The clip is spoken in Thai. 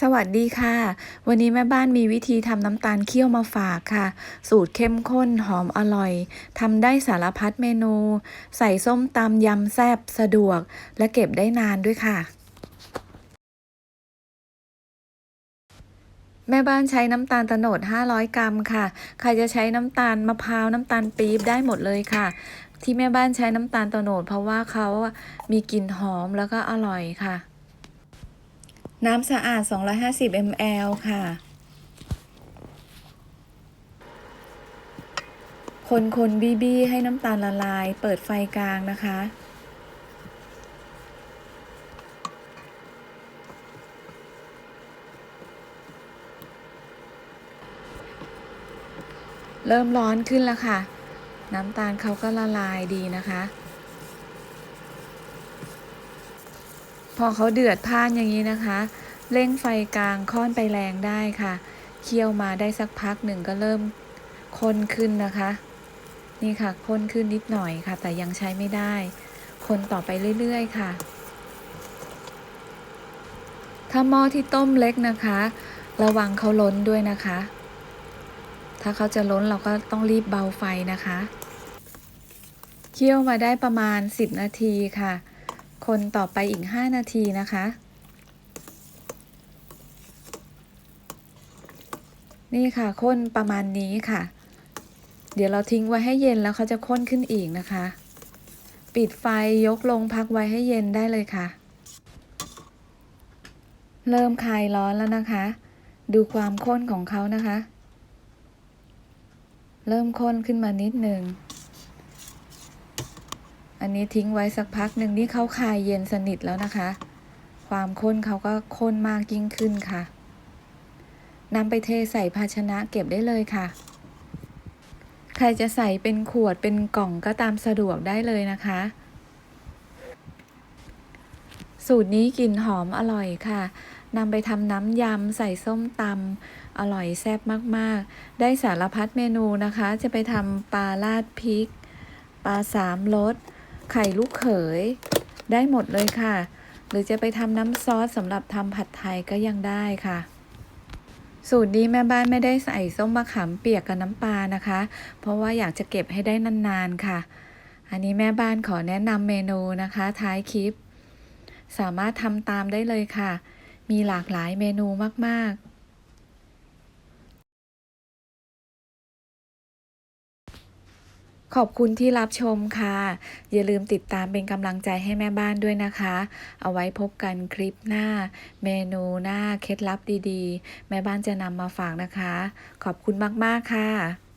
สวัสดีค่ะ วันนี้แม่บ้านมีวิธีทำน้ำตาลเคี่ยวมาฝากค่ะ สูตรเข้มข้นหอมอร่อยทำได้สารพัดเมนู ใส่ส้มตำยำแซ่บสะดวก และเก็บได้นานด้วยค่ะ แม่บ้านใช้น้ำตาลโตโนด 500 กรัมค่ะ ใครจะใช้น้ำตาลมะพร้าวน้ำตาลปี๊บได้หมดเลยค่ะที่แม่บ้านใช้น้ำตาลโตโนด เพราะว่าเขามีกลิ่นหอมแล้วก็อร่อยค่ะ น้ำสะอาด 250 ml ค่ะ คนคนบีบีให้น้ำตาลละลาย เปิดไฟกลางนะคะ เริ่มร้อนขึ้นแล้วค่ะ น้ำตาลเขาก็ละลายดีนะคะ พอเขาเดือดพ่านอย่างนี้นะคะ เร่งไฟกลางค่อนไปแรงได้ค่ะ เคี่ยวมาได้สักพักหนึ่งก็เริ่มข้นขึ้นนะคะ นี่ค่ะข้นขึ้นนิดหน่อยค่ะ แต่ยังใช้ไม่ได้ คนต่อไปเรื่อยๆค่ะ ถ้าหม้อที่ต้มเล็กนะคะ ระวังเขาล้นด้วยนะคะ ถ้าเขาจะล้นเราก็ต้องรีบเบาไฟนะคะ เคี่ยวมาได้ประมาณ 10 นาทีค่ะ คนต่อไปอีก 5 นาทีนะคะ นี่ค่ะข้นประมาณนี้ค่ะ เดี๋ยวเราทิ้งไว้ให้เย็นแล้วเขาจะข้นขึ้นอีกนะคะ ปิดไฟยกลงพักไว้ให้เย็นได้เลยค่ะ เริ่มคลายร้อนแล้วนะคะ ดูความข้นของเขานะคะ เริ่มข้นขึ้นมานิดหนึ่ง อันนี้ทิ้งไว้สักพักหนึ่งนี่เขาคายเย็นสนิทแล้วนะคะ ความข้นเขาก็ข้นมากยิ่งขึ้นค่ะนำไปเทใส่ภาชนะเก็บได้เลยค่ะ ใครจะใส่เป็นขวดเป็นกล่องก็ตามสะดวกได้เลยนะคะ สูตรนี้กลิ่นหอมอร่อยค่ะนำไปทำน้ำยำใส่ส้มตำอร่อยแซ่บมากๆ ได้สารพัดเมนูนะคะ จะไปทำปลาลาดพริก ปลาสามรส ไข่ลูกเขย ได้หมดเลยค่ะ หรือจะไปทำน้ำซอสสำหรับทำผัดไทยก็ยังได้ค่ะ สูตรนี้แม่บ้านไม่ได้ใส่ส้มมะขามเปียกกับน้ำปลานะคะ เพราะว่าอยากจะเก็บให้ได้นานๆค่ะ อันนี้แม่บ้านขอแนะนำเมนูนะคะ ท้ายคลิป สามารถทำตามได้เลยค่ะ มีหลากหลายเมนูมากๆ ขอบคุณที่รับชมค่ะ อย่าลืมติดตามเป็นกำลังใจให้แม่บ้านด้วยนะคะ เอาไว้พบกันคลิปหน้า เมนูหน้าเคล็ดลับดีๆ แม่บ้านจะนำมาฝากนะคะ ขอบคุณมากๆค่ะ